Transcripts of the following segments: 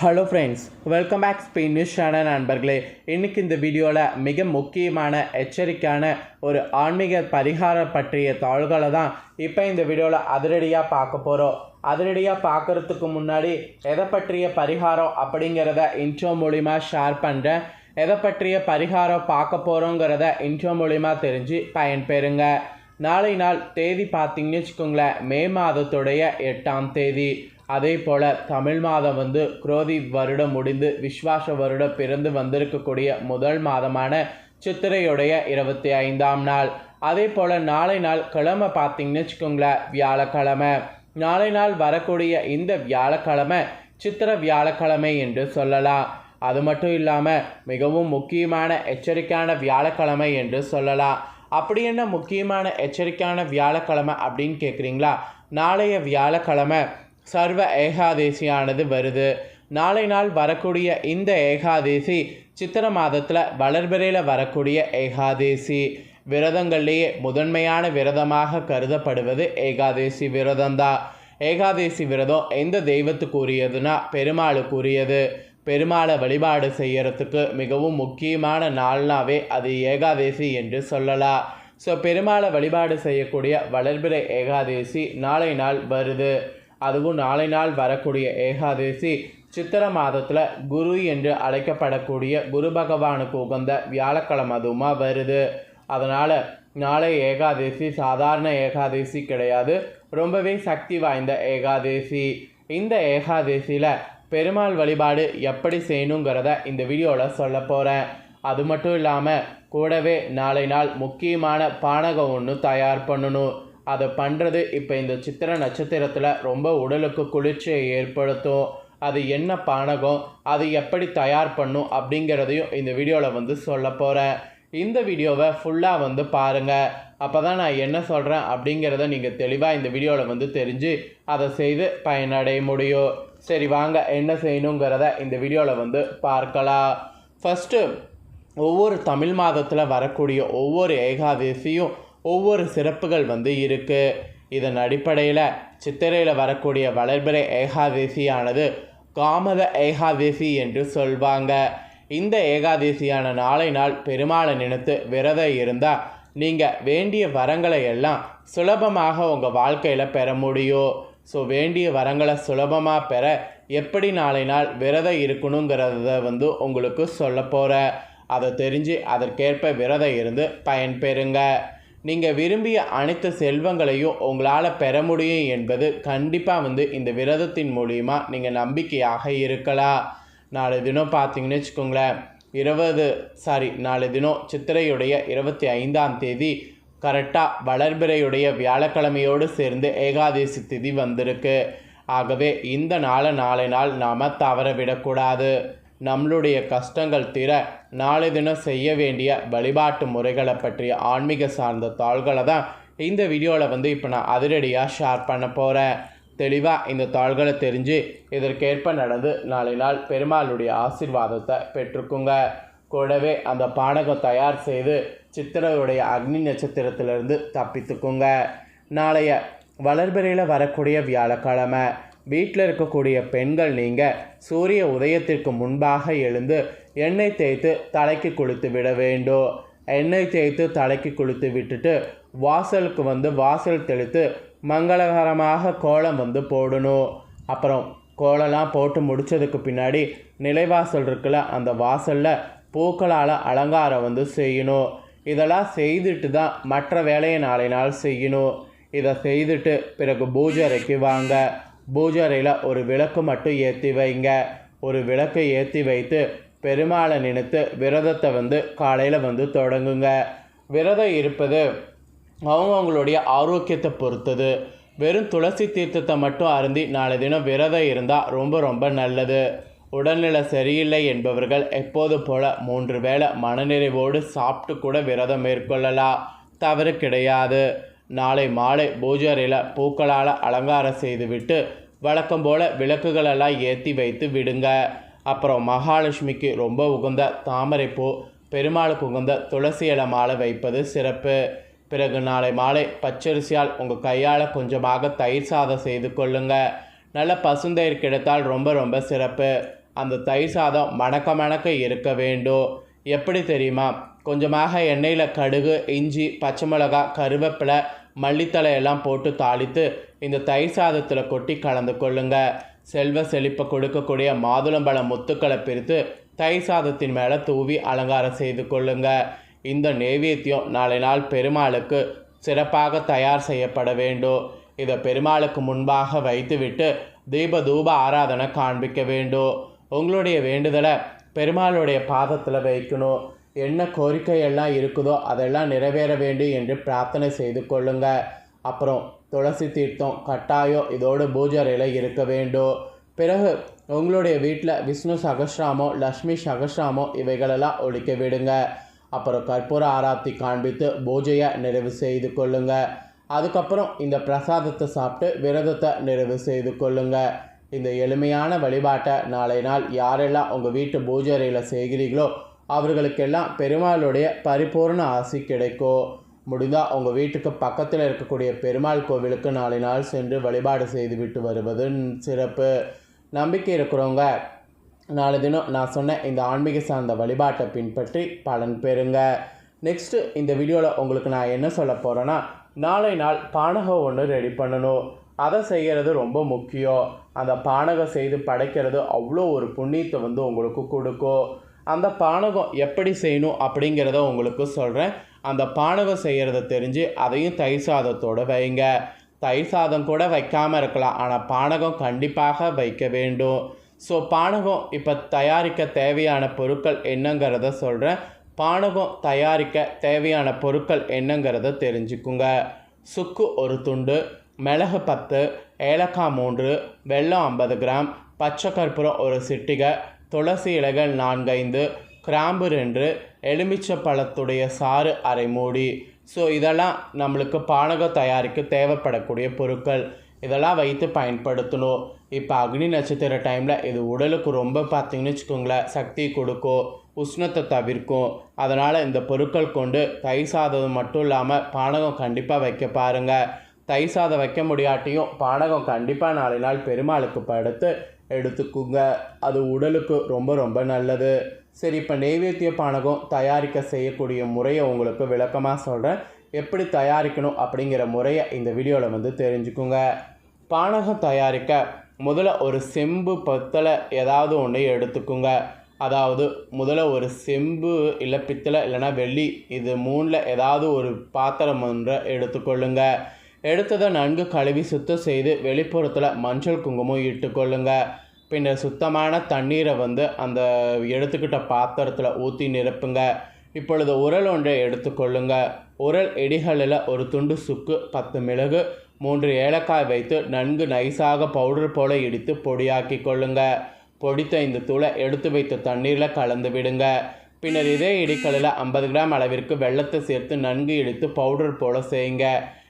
Hello friends welcome back Spain news channel நண்பர்களே. இன்றைக்கி இந்த வீடியோவில் மிக முக்கியமான எச்சரிக்கையான ஒரு ஆன்மீக பரிகாரம் பற்றிய தாள்களை தான் இப்போ இந்த வீடியோவில் அதிரடியாக பார்க்க போகிறோம் அதிரடியாக பார்க்குறதுக்கு முன்னாடி எதை பற்றிய பரிகாரம் அப்படிங்கிறத இன்ட்ரோ மூலிமா ஷேர் பண்ணுறேன் எதை பற்றிய பரிகாரம் பார்க்க போகிறோங்கிறத இன்ட்ரோ மூலிமா தெரிஞ்சு பயன்பெறுங்க. நாளை நாள் தேதி பார்த்தீங்கன்னு வச்சுக்கோங்களேன் மே மாதத்துடைய எட்டாம் தேதி. அதே போல் தமிழ் மாதம் வந்து குரோதி வருடம் முடிந்து விஸ்வாச வருடம் பிறந்து வந்திருக்கக்கூடிய முதல் மாதமான சித்திரையுடைய இருபத்தி ஐந்தாம் நாள். அதே போல் நாளை நாள் கிழமை பார்த்தீங்கன்னு வச்சுக்கோங்களேன் வியாழக்கிழமை. நாளை நாள் வரக்கூடிய இந்த வியாழக்கிழமை சித்திர வியாழக்கிழமை என்று சொல்லலாம். அது மட்டும் இல்லாமல் மிகவும் முக்கியமான எச்சரிக்கையான வியாழக்கிழமை என்று சொல்லலாம். அப்படி என்ன முக்கியமான எச்சரிக்கையான வியாழக்கிழமை அப்படின்னு கேட்குறீங்களா நாளைய வியாழக்கிழமை சர்வ ஏகாதேசியானது வருது. நாளை நாள் வரக்கூடிய இந்த ஏகாதேசி சித்திர மாதத்தில் வளர்பிறையில் வரக்கூடிய ஏகாதேசி. விரதங்கள்லேயே முதன்மையான விரதமாக கருதப்படுவது ஏகாதேசி விரதம்தான். ஏகாதேசி விரதம் எந்த தெய்வத்துக்கு உரியதுன்னா பெருமாளை வழிபாடு செய்யறதுக்கு மிகவும் முக்கியமான நாள்னாவே அது ஏகாதேசி என்று சொல்லலாம். ஸோ பெருமாளை வழிபாடு செய்யக்கூடிய வளர்பிறை ஏகாதேசி நாளை நாள் வருது. அதுவும் நாளை நாள் வரக்கூடிய ஏகாதசி சித்திர மாதத்தில் குரு என்று அழைக்கப்படக்கூடிய குரு பகவானுக்கு உகந்த வியாழக்கிழமை அதுவுமா வருது. அதனால் நாளை ஏகாதசி சாதாரண ஏகாதசி கிடையாது. ரொம்பவே சக்தி வாய்ந்த ஏகாதசி. இந்த ஏகாதசியில் பெருமாள் வழிபாடு எப்படி செய்யணுங்கிறத இந்த வீடியோவில் சொல்ல போகிறேன் அது மட்டும் இல்லாமல் கூடவே நாளை நாள் முக்கியமான பானகம் ஒன்று தயார் பண்ணணும். அதை பண்ணுறது இப்போ இந்த சித்திர நட்சத்திரத்தில் ரொம்ப உடலுக்கு குளிர்ச்சியை ஏற்படுத்தும். அது என்ன பானகம் அது எப்படி தயார் பண்ணும் அப்படிங்கிறதையும் இந்த வீடியோவில் வந்து சொல்ல போகிறேன் இந்த வீடியோவை ஃபுல்லாக வந்து பாருங்கள் அப்போ தான் நான் என்ன சொல்கிறேன் அப்படிங்கிறத நீங்கள் தெளிவாக இந்த வீடியோவில் வந்து தெரிஞ்சு அதை செய்து பயனடைய முடியும். சரி வாங்க என்ன செய்யணுங்கிறத இந்த வீடியோவில் வந்து பார்க்கலாம். ஃபஸ்ட்டு ஒவ்வொரு தமிழ் மாதத்தில் வரக்கூடிய ஒவ்வொரு ஏகாதசியும் ஒவ்வொரு சிறப்புகள் வந்து இருக்குது இதன் அடிப்படையில் சித்திரையில் வரக்கூடிய வளர்பிறை ஏகாதசியானது காமத ஏகாதசி என்று சொல்வாங்க. இந்த ஏகாதசியான நாளை நாள் பெருமாளை நினைத்து விரதம் இருந்தால் நீங்கள் வேண்டிய வரங்களை எல்லாம் சுலபமாக உங்கள் வாழ்க்கையில் பெற முடியும். ஸோ வேண்டிய வரங்களை சுலபமாக பெற எப்படி நாளை நாள் விரதம் இருக்கணுங்கிறத வந்து உங்களுக்கு சொல்ல போகிற அதை தெரிஞ்சு அதற்கேற்ப விரதம் இருந்து பயன்பெறுங்க. நீங்கள் விரும்பிய அனைத்து செல்வங்களையும் உங்களால் பெற முடியும் என்பது கண்டிப்பாக வந்து இந்த விரதத்தின் மூலிமா நீங்கள் நம்பிக்கையாக இருக்கலாம். நாலு தினம் பார்த்தீங்கன்னு வச்சுக்கோங்களேன் இருபது சாரி நாலு தினம் சித்திரையுடைய இருபத்தி ஐந்தாம் தேதி கரெக்டாக வளர்பிறையுடைய வியாழக்கிழமையோடு சேர்ந்து ஏகாதசி திதி வந்திருக்கு. ஆகவே இந்த நாளை நாளை நாள் நாம் தவற விடக்கூடாது. நம்மளுடைய கஷ்டங்கள் தீர நாளை தினம் செய்ய வேண்டிய வழிபாட்டு முறைகளை பற்றிய ஆன்மீக சார்ந்த தாள்களை தான் இந்த வீடியோவில் வந்து இப்போ நான் அதிரடியாக ஷேர் பண்ண போகிறேன் தெளிவாக இந்த தாள்களை தெரிஞ்சு இதற்கேற்ப நடந்து நாளை நாள் பெருமாளுடைய ஆசிர்வாதத்தை பெற்றுக்குங்க. கூடவே அந்த பானகம் தயார் செய்து சித்திரையுடைய அக்னி நட்சத்திரத்திலிருந்து தப்பித்துக்குங்க. நாளைய வளர்பிறையில் வரக்கூடிய வியாழக்கிழமை வீட்டில் இருக்கக்கூடிய பெண்கள் நீங்கள் சூரிய உதயத்திற்கு முன்பாக எழுந்து எண்ணெய் தேய்த்து தலைக்கு குளித்து விட வேண்டும். எண்ணெய் தேய்த்து தலைக்கு குளித்து விட்டுட்டு வாசலுக்கு வந்து வாசல் தெளித்து மங்களகரமாக கோலம் வந்து போடணும். அப்புறம் கோலம்லாம் போட்டு முடித்ததுக்கு பின்னாடி நிலைவாசல் இருக்குல்ல அந்த வாசலில் பூக்களால் அலங்காரம் வந்து செய்யணும். இதெல்லாம் செய்துட்டு தான் மற்ற வேலையை நாளை நாள் செய்யணும். இதை செய்துட்டு பிறகு பூஜை அறைக்கு வாங்க. பூஜை ஒரு விளக்கு மட்டும் ஏற்றி வைங்க. ஒரு விளக்கை ஏற்றி வைத்து பெருமாளை நினைத்து விரதத்தை வந்து காலையில் வந்து தொடங்குங்க. விரதம் இருப்பது அவங்கவுங்களுடைய ஆரோக்கியத்தை பொறுத்தது. வெறும் துளசி தீர்த்தத்தை மட்டும் அருந்தி நாளை தினம் விரதம் இருந்தால் ரொம்ப ரொம்ப நல்லது. உடல்நிலை சரியில்லை என்பவர்கள் எப்போது போல மூன்று வேளை மனநிறைவோடு சாப்பிட்டு கூட விரதம் மேற்கொள்ளலாம். தவறு கிடையாது. நாளை மாலை பூஜை அறையில் பூக்களால் அலங்காரம் செய்துவிட்டு வழக்கம் போல் விளக்குகளெல்லாம் ஏற்றி வைத்து விடுங்க. அப்புறம் மகாலட்சுமிக்கு ரொம்ப உகந்த தாமரைப்பூ பெருமாளுக்கு உகந்த துளசி இலை மாலை வைப்பது சிறப்பு. பிறகு நாளை மாலை பச்சரிசியால் உங்கள் கையால் கொஞ்சமாக தயிர் சாதம் செய்து கொள்ளுங்க. நல்ல பசுந்தயிர் கிடைத்தால் ரொம்ப ரொம்ப சிறப்பு. அந்த தயிர் சாதம் மணக்க மணக்க இருக்க வேண்டும். எப்படி தெரியுமா? கொஞ்சமாக எண்ணெயில் கடுகு இஞ்சி பச்சை மிளகா கருவேப்பிலை மல்லித்தலை எல்லாம் போட்டு தாளித்து இந்த தயிர் சாதத்தில் கொட்டி கலந்து கொள்ளுங்க. செல்வ செழிப்பை கொடுக்கக்கூடிய மாதுளம்பழம் முத்துக்களை பிரித்து தயிர் சாதத்தின் மேலே தூவி அலங்காரம் செய்து கொள்ளுங்க. இந்த நெய்வேத்தியம் நாளை நாள் பெருமாளுக்கு சிறப்பாக தயார் செய்யப்பட வேண்டும். இதை பெருமாளுக்கு முன்பாக வைத்துவிட்டு தீப தூப ஆராதனை காண்பிக்க வேண்டும். உங்களுடைய வேண்டுதலை பெருமாளுடைய பாதத்தில் வைக்கணும். என்ன கோரிக்கை எல்லாம் இருக்குதோ அதெல்லாம் நிறைவேற வேண்டும் என்று பிரார்த்தனை செய்து கொள்ளுங்க. அப்புறம் துளசி தீர்த்தம் கட்டாயம் இதோடு பூஜரையில் இருக்க வேண்டும். பிறகு உங்களுடைய வீட்டில் விஷ்ணு சகஸ்ராமம் லக்ஷ்மி சகஸ்ராமம் இவைகளெல்லாம் ஒழிக்க விடுங்க. அப்புறம் கற்பூர ஆராத்தி காண்பித்து பூஜையை நிறைவு செய்து கொள்ளுங்கள் அதுக்கப்புறம் இந்த பிரசாதத்தை சாப்பிட்டு விரதத்தை நிறைவு செய்து கொள்ளுங்கள் இந்த எளிமையான வழிபாட்டை நாளை நாள் யாரெல்லாம் உங்கள் வீட்டு பூஜை அறையில் அவர்களுக்கெல்லாம் பெருமாளுடைய பரிபூர்ண ஆசி கிடைக்கும் முடிந்தால் உங்கள் வீட்டுக்கு பக்கத்தில் இருக்கக்கூடிய பெருமாள் கோவிலுக்கு நாளை நாள் சென்று வழிபாடு செய்துவிட்டு வருவது சிறப்பு. நம்பிக்கை இருக்கிறவங்க நாளை தினம் நான் சொன்ன இந்த ஆன்மீக சார்ந்த வழிபாட்டை பின்பற்றி பலன் பெறுங்க. நெக்ஸ்ட்டு இந்த வீடியோவில் உங்களுக்கு நான் என்ன சொல்ல போகிறேன்னா நாளை நாள் பானகம் ஒன்று ரெடி பண்ணணும். அதை செய்கிறது ரொம்ப முக்கியம். அந்த பானகம் செய்து படைக்கிறது அவ்வளோ ஒரு புண்ணியத்தை வந்து உங்களுக்கு கொடுக்கும் அந்த பானகம் எப்படி செய்யணும் அப்படிங்கிறத உங்களுக்கு சொல்கிறேன் அந்த பானகம் செய்கிறத தெரிஞ்சு அதையும் தயிர் சாதத்தோடு வைங்க. தயிர் சாதம் கூட வைக்காமல் இருக்கலாம் ஆனால் பானகம் கண்டிப்பாக வைக்க வேண்டும். ஸோ பானகம் இப்போ தயாரிக்க தேவையான பொருட்கள் என்னங்கிறத சொல்கிறேன் பானகம் தயாரிக்க தேவையான பொருட்கள் என்னங்கிறத தெரிஞ்சுக்குங்க. சுக்கு ஒரு துண்டு மிளகு பத்து ஏலக்காய் மூன்று வெல்லம் ஐம்பது கிராம் பச்சை கற்பூரம் ஒரு சிட்டிகை துளசி இலைகள் நான்கைந்து கிராம்பு ரெண்டு எலுமிச்சை பழத்துடைய சாறு அரை மூடி. ஸோ இதெல்லாம் நம்மளுக்கு பானகம் தயாரிக்க தேவைப்படக்கூடிய பொருட்கள். இதெல்லாம் வைத்து பயன்படுத்தணும். இப்போ அக்னி நட்சத்திர டைமில் இது உடலுக்கு ரொம்ப பார்த்தீங்கன்னு வச்சுக்கோங்களேன் சக்தி கொடுக்கும் உஷ்ணத்தை தவிர்க்கும். அதனால் இந்த பொருட்கள் கொண்டு தயிர் சாதம் மட்டும் இல்லாமல் பானகம் கண்டிப்பாக வைக்க பாருங்கள் தை சாதம் வைக்க முடியாட்டியும் பானகம் கண்டிப்பாக நாளை நாள் பெருமாளுக்கு படுத்து எடுத்துக்குங்க. அது உடலுக்கு ரொம்ப ரொம்ப நல்லது. சரி இப்போ நெய்வேத்திய பானகம் தயாரிக்க செய்யக்கூடிய முறையை உங்களுக்கு விளக்கமாக சொல்கிறேன் எப்படி தயாரிக்கணும் அப்படிங்கிற முறையை இந்த வீடியோவில் வந்து தெரிஞ்சுக்குங்க. பானகம் தயாரிக்க முதல்ல ஒரு செம்பு பத்தலை ஏதாவது ஒன்று எடுத்துக்குங்க. அதாவது முதல்ல ஒரு செம்பு இல்லை பித்தளை இல்லைன்னா வெள்ளி இது மூணில் ஏதாவது ஒரு பாத்திரம் ஒன்றை எடுத்துக்கொள்ளுங்கள் எடுத்ததை நன்கு கழுவி சுத்தம் செய்து வெளிப்புறத்தில் மஞ்சள் குங்குமம் இட்டுக்கொள்ளுங்க பின்னர் சுத்தமான தண்ணீரை வந்து அந்த எடுத்துக்கிட்ட பாத்திரத்தில் ஊற்றி நிரப்புங்க. இப்பொழுது உரல் ஒன்றை எடுத்துக்கொள்ளுங்க உரல் இடிகளில் ஒரு துண்டு சுக்கு பத்து மிளகு மூன்று ஏலக்காய் வைத்து நன்கு நைஸாக பவுடர் போல இடித்து பொடியாக்கி கொள்ளுங்க. பொடித்த இந்த தூளை எடுத்து வைத்த தண்ணீரில் கலந்து விடுங்க. பின்னர் இதே இடிக்கலில் ஐம்பது கிராம் அளவிற்கு வெள்ளத்தை சேர்த்து நன்கு இடித்து பவுடர் போல செய்யுங்க.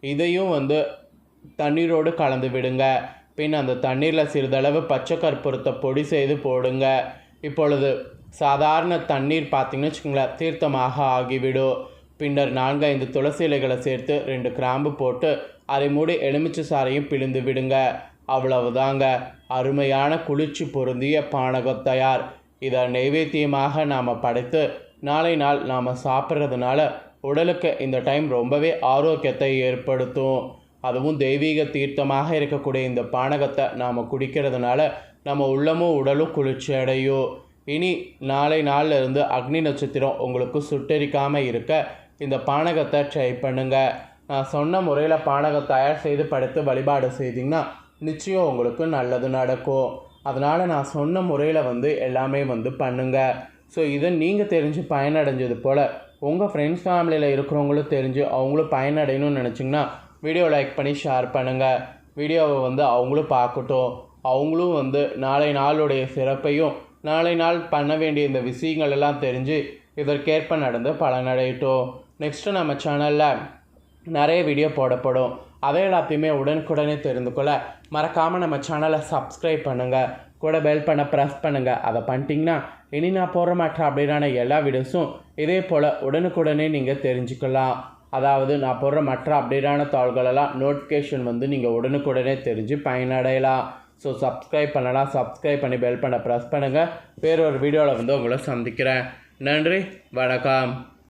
இதையும் வந்து தண்ணீரோடு கலந்து விடுங்க. பின் அந்த தண்ணீரில் சிறிதளவு பச்சை கற்பூரத்தை பொடி செய்து போடுங்க. இப்பொழுது சாதாரண தண்ணீர் பார்த்திங்கன்னு வச்சுக்கோங்களேன் தீர்த்தமாக ஆகிவிடும். பின்னர் நான்கு ஐந்து துளசி இலைகளை சேர்த்து ரெண்டு கிராம்பு போட்டு அதை மூடி எலுமிச்சை சாறையும் பிழிந்து விடுங்க. அவ்வளவுதாங்க. அருமையான குளிர்ச்சி பொருந்திய பானகம் தயார் இதை நைவேத்தியமாக நாம் படைத்து நாளை நாள் நாம் சாப்பிட்றதுனால உடலுக்கு இந்த டைம் ரொம்பவே ஆரோக்கியத்தை ஏற்படுத்தும். அதுவும் தெய்வீக தீர்த்தமாக இருக்கக்கூடிய இந்த பானகத்தை நாம் குடிக்கிறதுனால நம்ம உள்ளமும் உடலும் குளிர்ச்சி அடையும். இனி நாளை நாளில் இருந்து அக்னி நட்சத்திரம் உங்களுக்கு சுட்டெரிக்காமல் இருக்க இந்த பானகத்தை ட்ரை பண்ணுங்கள் நான் சொன்ன முறையில் பானகம் தயார் செய்து படுத்து வழிபாடு செய்திங்கன்னா நிச்சயம் உங்களுக்கு நல்லது நடக்கும். அதனால் நான் சொன்ன முறையில் வந்து எல்லாமே வந்து பண்ணுங்கள் ஸோ இதை நீங்கள் தெரிஞ்சு பயனடைஞ்சது போல் உங்கள் ஃப்ரெண்ட்ஸ் ஃபேமிலியில் இருக்கிறவங்களும் தெரிஞ்சு அவங்களும் பயனடையணும்னு நினச்சிங்கன்னா வீடியோ லைக் பண்ணி ஷேர் பண்ணுங்கள் வீடியோவை வந்து அவங்களும் பார்க்கட்டும். அவங்களும் வந்து நாளை நாளுடைய சிறப்பையும் நாளை நாள் பண்ண வேண்டிய இந்த விஷயங்கள் எல்லாம் தெரிஞ்சு இதற்கேற்ப நடந்து பலனடையட்டும். நெக்ஸ்ட்டு நம்ம சேனலில் நிறைய வீடியோ போடப்படும். அதை எல்லாத்தையுமே உடனுக்குடனே தெரிந்து கொள்ள மறக்காமல் நம்ம சேனலை சப்ஸ்கிரைப் பண்ணுங்கள் கூட பெல் பண்ண ப்ரெஸ் பண்ணுங்கள் அதை பண்ணிட்டீங்கன்னா இனி நான் போடுற மற்ற அப்படின்னா எல்லா வீடியோஸும் இதே போல் உடனுக்குடனே நீங்கள் தெரிஞ்சுக்கலாம். அதாவது நான் போடுற மற்ற அப்டேட்டான தாள்களெல்லாம் நோட்டிஃபிகேஷன் வந்து நீங்கள் உடனுக்குடனே தெரிஞ்சு பயனடையலாம். ஸோ சப்ஸ்கிரைப் பண்ணலாம். சப்ஸ்கிரைப் பண்ணி பெல் பண்ண ப்ரெஸ் பண்ணுங்கள் வேறொரு வீடியோவில் வந்து உங்களை சந்திக்கிறேன். நன்றி. வணக்கம்.